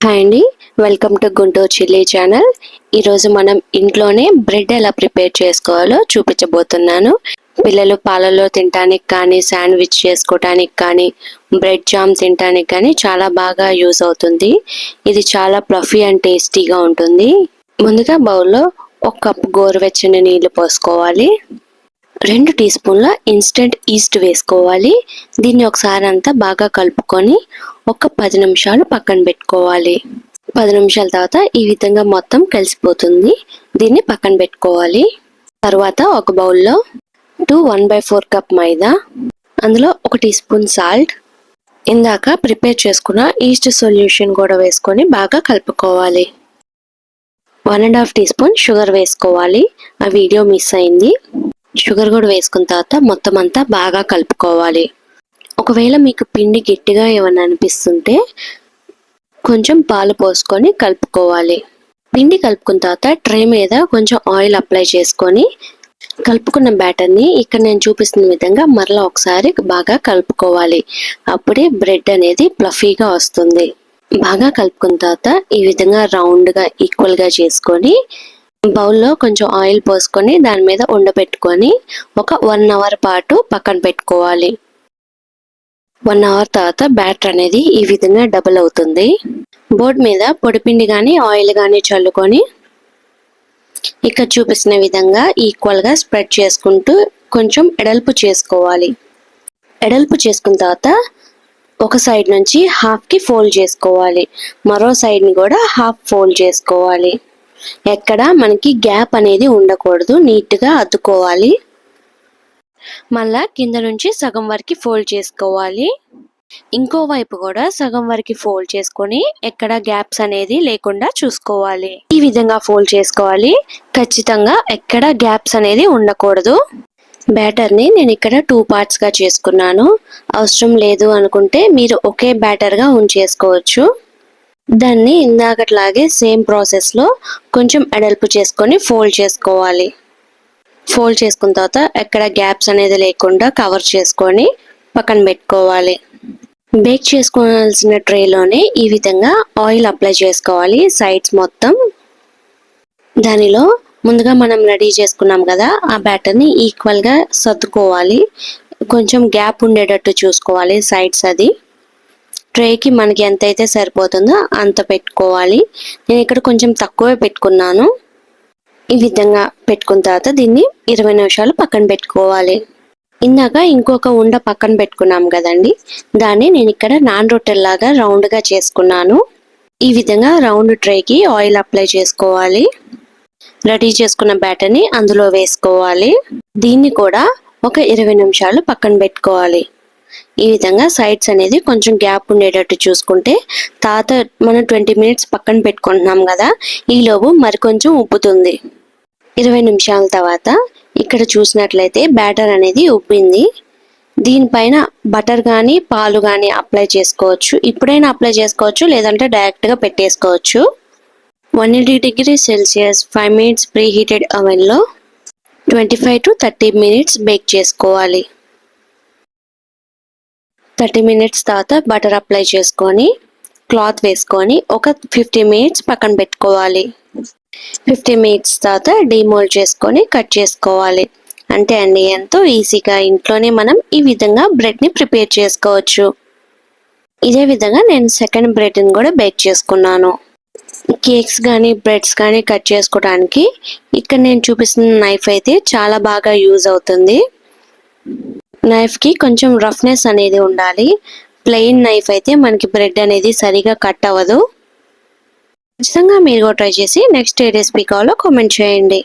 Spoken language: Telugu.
హాయ్ అండి welcome to Guntur chilli channel ఈరోజు మనం ఇంట్లోనే బ్రెడ్ ఎలా ప్రిపేర్ చేసుకోవాలో చూపించబోతున్నాను. పిల్లలు పాలలో తినడానికి కానీ శాండ్విచ్ చేసుకోవడానికి కానీ బ్రెడ్ జామ్ తినడానికి కానీ చాలా బాగా యూస్ అవుతుంది. ఇది చాలా ప్లఫీ అండ్ టేస్టీగా ఉంటుంది. ముందుగా బౌల్లో ఒక కప్ గోరువెచ్చని నీళ్ళు పోసుకోవాలి. రెండు టీ స్పూన్ల ఇన్స్టెంట్ ఈస్ట్ వేసుకోవాలి. దీన్ని ఒకసారి అంతా బాగా కలుపుకొని ఒక పది నిమిషాలు పక్కన పెట్టుకోవాలి. పది నిమిషాల తర్వాత ఈ విధంగా మొత్తం కలిసిపోతుంది. దీన్ని పక్కన పెట్టుకోవాలి. తర్వాత ఒక బౌల్లో two one by four cup maida అందులో ఒక టీ స్పూన్ సాల్ట్. ఇందాక ప్రిపేర్ చేసుకున్న ఈస్ట్ సొల్యూషన్ కూడా వేసుకొని బాగా కలుపుకోవాలి. One and half teaspoon sugar వేసుకోవాలి. ఆ వీడియో మిస్ అయింది. షుగర్ కూడా వేసుకున్న తర్వాత మొత్తం అంతా బాగా కలుపుకోవాలి. ఒకవేళ మీకు పిండి గట్టిగా ఏమైనా అనిపిస్తుంటే కొంచెం పాలు పోసుకొని కలుపుకోవాలి. పిండి కలుపుకున్న తర్వాత ట్రే మీద కొంచెం ఆయిల్ అప్లై చేసుకొని కలుపుకున్న బ్యాటర్ని ఇక్కడ నేను చూపిస్తున్న విధంగా మరలా ఒకసారి బాగా కలుపుకోవాలి. అప్పుడే బ్రెడ్ అనేది ప్లఫీగా వస్తుంది. బాగా కలుపుకున్న తర్వాత ఈ విధంగా రౌండ్గా ఈక్వల్గా చేసుకొని బౌల్లో కొంచెం ఆయిల్ పోసుకొని దాని మీద ఉండబెట్టుకొని ఒక వన్ అవర్ పాటు పక్కన పెట్టుకోవాలి. వన్ అవర్ తర్వాత బ్యాటర్ అనేది ఈ విధంగా డబుల్ అవుతుంది. బోర్డ్ మీద పొడిపిండి కానీ ఆయిల్ కానీ చల్లుకొని ఇక్కడ చూపిస్తున్న విధంగా ఈక్వల్గా స్ప్రెడ్ చేసుకుంటూ కొంచెం ఎడల్పు చేసుకోవాలి. ఎడల్పు చేసుకున్న తర్వాత ఒక సైడ్ నుంచి హాఫ్కి ఫోల్డ్ చేసుకోవాలి. మరో సైడ్ని కూడా హాఫ్ ఫోల్డ్ చేసుకోవాలి. ఎక్కడ మనకి గ్యాప్ అనేది ఉండకూడదు. నీట్గా అద్దుకోవాలి మళ్ళా కింద నుంచి సగం వరకు ఫోల్డ్ చేసుకోవాలి. ఇంకో వైపు కూడా సగం వరకు ఫోల్డ్ చేసుకొని ఎక్కడ గ్యాప్స్ అనేది లేకుండా చూసుకోవాలి. ఈ విధంగా ఫోల్డ్ చేసుకోవాలి. ఖచ్చితంగా ఎక్కడ గ్యాప్స్ అనేది ఉండకూడదు. బ్యాటర్ని నేను ఇక్కడ టూ పార్ట్స్గా చేసుకున్నాను. అవసరం లేదు అనుకుంటే మీరు ఒకే బ్యాటర్గా ఉంచేసుకోవచ్చు. దాన్ని ఇందాకట్లాగే సేమ్ ప్రాసెస్లో కొంచెం ఎడల్పు చేసుకొని ఫోల్డ్ చేసుకోవాలి. ఫోల్డ్ చేసుకున్న తర్వాత ఎక్కడ గ్యాప్స్ అనేది లేకుండా కవర్ చేసుకొని పక్కన పెట్టుకోవాలి. బేక్ చేసుకోవాల్సిన ట్రేలోనే ఈ విధంగా ఆయిల్ అప్లై చేసుకోవాలి సైడ్స్ మొత్తం. దానిలో ముందుగా మనం రెడీ చేసుకున్నాం కదా ఆ బ్యాటర్ని ఈక్వల్గా సర్దుకోవాలి. కొంచెం గ్యాప్ ఉండేటట్టు చూసుకోవాలి సైడ్స్ అది. ట్రేకి మనకి ఎంతైతే సరిపోతుందో అంత పెట్టుకోవాలి. నేను ఇక్కడ కొంచెం తక్కువే పెట్టుకున్నాను. ఈ విధంగా పెట్టుకున్న తర్వాత దీన్ని ఇరవై నిమిషాలు పక్కన పెట్టుకోవాలి. ఇందాక ఇంకొక ఉండ పక్కన పెట్టుకున్నాం కదండి. దాన్ని నేను ఇక్కడ నాన్ రొట్టెల్లాగా రౌండ్గా చేసుకున్నాను. ఈ విధంగా రౌండ్ ట్రేకి ఆయిల్ అప్లై చేసుకోవాలి. రెడీ చేసుకున్న బ్యాటర్ని అందులో వేసుకోవాలి. దీన్ని కూడా ఒక ఇరవై నిమిషాలు పక్కన పెట్టుకోవాలి. ఈ విధంగా సైడ్స్ అనేది కొంచెం గ్యాప్ ఉండేటట్టు చూసుకుంటే తాత మనం ట్వంటీ మినిట్స్ పక్కన పెట్టుకుంటున్నాం కదా ఈలోపు మరికొంచెం ఉబ్బుతుంది. ఇరవై నిమిషాల తర్వాత ఇక్కడ చూసినట్లయితే బ్యాటర్ అనేది ఉబ్బింది. దీనిపైన బటర్ కానీ పాలు కానీ అప్లై చేసుకోవచ్చు. ఇప్పుడైనా అప్లై చేసుకోవచ్చు లేదంటే డైరెక్ట్గా పెట్టేసుకోవచ్చు. One eighty degree Celsius five minutes pre heated అవెన్లో twenty five to thirty minutes bake చేసుకోవాలి. థర్టీ మినిట్స్ తర్వాత బటర్ అప్లై చేసుకొని క్లాత్ వేసుకొని ఒక ఫిఫ్టీ మినిట్స్ పక్కన పెట్టుకోవాలి. ఫిఫ్టీ మినిట్స్ తర్వాత డిమోల్డ్ చేసుకొని కట్ చేసుకోవాలి. అంటే అండి ఎంతో ఈజీగా ఇంట్లోనే మనం ఈ విధంగా బ్రెడ్ని ప్రిపేర్ చేసుకోవచ్చు. ఇదే విధంగా నేను సెకండ్ బ్రెడ్ని కూడా బేక్ చేసుకున్నాను. కేక్స్ కానీ బ్రెడ్స్ కానీ కట్ చేసుకోవడానికి ఇక్కడ నేను చూపిస్తున్న నైఫ్ అయితే చాలా బాగా యూజ్ అవుతుంది. నైఫ్కి కొంచెం రఫ్నెస్ అనేది ఉండాలి. ప్లెయిన్ నైఫ్ అయితే మనకి బ్రెడ్ అనేది సరిగా కట్ అవ్వదు. ఖచ్చితంగా మీరు కూడా ట్రై చేసి నెక్స్ట్ ఏ రెసిపీ కావాలో కామెంట్ చేయండి.